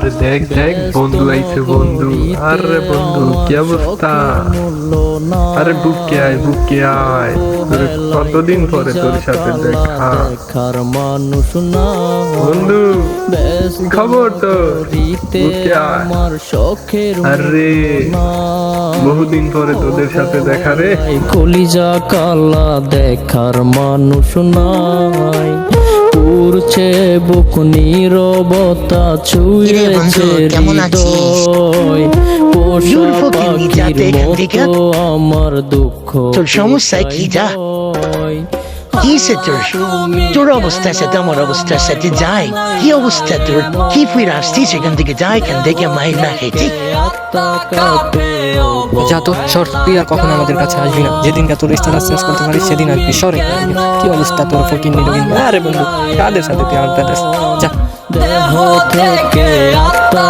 দেখ দেখ বন্ধু আইছে বন্ধু। আরে বন্ধু কি অবস্থা? আরে বুকে আয় বুকে আয়। তোরে কতদিন পরে তোর সাথে দেখা। মানুষ না। বন্ধু খবর আমার শখের আরে বহুদিন পরে তোদের সাথে দেখা রে। কলিজা কালা দেখার মানুষ নাই। উড়ছে বুক নীরবতা ছুঁয়েছে হৃদয়। পোষা দূর ফকিন্নি, যাতে পাখির মতো আমার দুঃখ সমস্যায় সমস্যা কি যা? কি সে তোর? তোর অবস্থার সাথে আমার অবস্থার সাথে যায়। কি অবস্থা তোর? কি ফিরে আসছিস এখান থেকে? যা এখান থেকে মাইর না খেতে যা তো সর তুই আর কখনো আমাদের কাছে আসবি না। যেদিনটা তোর স্ট্যাটাস চেঞ্জ করতে পারিস সেদিন আসবি। সরে। কি অবস্থা তোর ফকির নিরবিন আরে বন্ধু কাদের সাথে তুই আড্ডা দিস? যা। দেহ থেকে আত্মা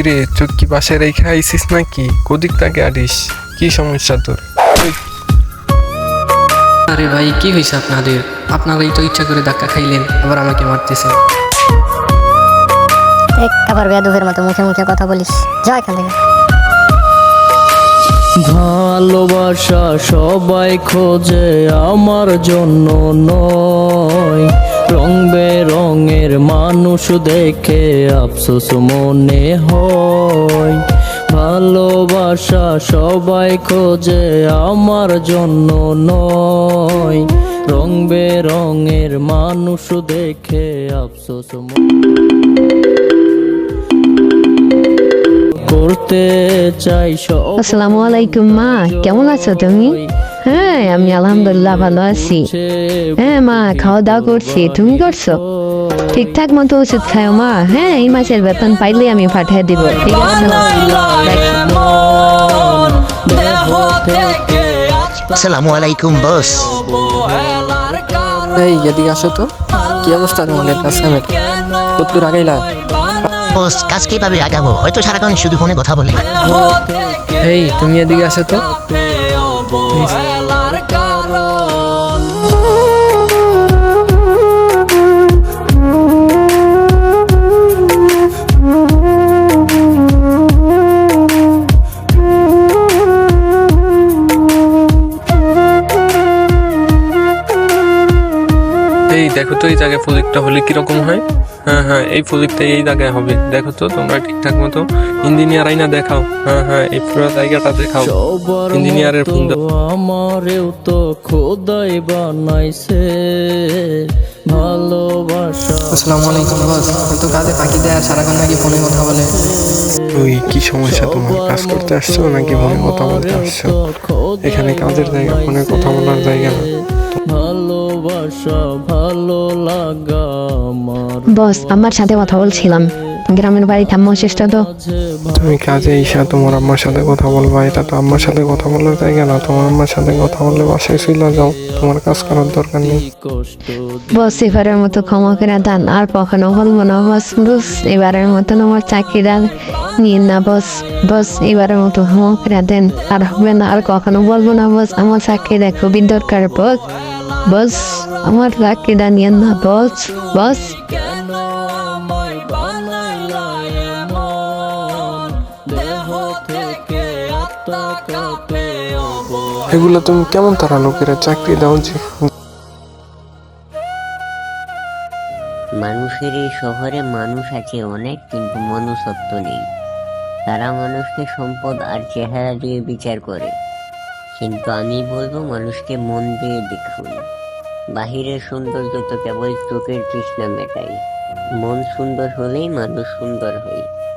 কিরে চোখ কি পাশে রেখে আইসিস নাকি? কোদিক তাকে আডিস কি সমস্যা তোর? আরে ভাই কি হয়েছে আপনাদের? আপনারাই তো ইচ্ছা করে ধাক্কা খাইলেন আবার আমাকে মারতেছেন। আবার বেয়াদুফের মতো মুখে মুখে কথা বলিস। যা এখান থেকে। ভালোবাসা সবাই খোঁজে আমার জন্য নয়। রং বেরঙের মানুষ দেখে আফসোস মনে হয়। ভালোবাসা সবাই খোঁজে, আমার জন্য নয়। রং বেরঙের মানুষ দেখে আফসোস করতে চাই আসসালামু আলাইকুম মা, কেমন আছো তুমি? হ্যাঁ আমি আলহামদুলিল্লাহ ভালো আছি। হ্যাঁ মা খাওয়া দাওয়া করছি। তুমি করছ? ঠিকঠাক মতো ওষুধ খাও মা। হ্যাঁ এই মাসের বেতন পাইলে আমি পাঠিয়ে দিব। ঠিক আছে আসসালামু আলাইকুম বস। এই এদিকে আসো তো। কি অবস্থা তোমাদের কাছে আমি কতদূর আগাইলা? বস কাজ কীভাবে আগাবো? হয়তো সারাক্ষণ শুধু ফোনে কথা বলে। এই তুমি এদিকে আসো তো। এই দেখো তো এই জায়গায় প্রজেক্টটা হলে কীরকম হয়? হ্যাঁ হ্যাঁ এই প্রজেক্টটা এই জায়গায় হবে। দেখো তো তোমরা ঠিকঠাক মতো ইঞ্জিনিয়ার আইনা দেখাও। হ্যাঁ হ্যাঁ এই পুরো জায়গাটা দেখাও। ইঞ্জিনিয়ারের ফোন আমারেও তো খোদাই বানাইছে। ভালোবাসা। আসসালামু আলাইকুম বস। তো কাজে ফাঁকি দেয় আর সারাক্ষণ নাকি ফোনে কথা বলে। ওই কি সমস্যা তোমার? কাজ করতে আসছো নাকি ফোনে কথা বলতে আসছো? এখানে কাজের জায়গা ফোনে কথা বলার জায়গা না। ভালোবাসা ভালো লাগা আমার। বস আমার সাথে কথা বলছিলাম। গ্রামের বাড়ি থাম্মা চেষ্টা তো? তুমি কাজে এসে তোমার আম্মার সাথে কথা বলবা এটা তো আম্মার সাথে কথা বলার জায়গা না তোমার আম্মার সাথে কথা বললে বাসায় চলে যাও তোমার কাজ করার দরকার নেই। বস এবারের মতো ক্ষমা করে দেন আর কখনো বলব না বস বস এবারের মতন আমার চাকরিটা নিয়ে না বস বস এবারের মতো ক্ষমা করে দেন আর হবে না আর কখনো বলব না বস আমার চাকরিটা খুবই দরকার বস বস আমার চাকরিটা নিয়ে না বস বস। এগুলো তুমি কেমন তারা লোকেরা চাকরি দাও যে? মানুষের এই শহরে মানুষ আছে অনেক কিন্তু মনুষ্যত্ব নেই। তারা মানুষকে সম্পদ আর চেহারা দিয়ে বিচার করে। কিন্তু আমি বলব মানুষকে মন দিয়ে দেখুন। বাহিরের সৌন্দর্য তো কেবল চোখের তৃষ্ণা মেটায়। মন সুন্দর হলেই মানুষ সুন্দর হয়।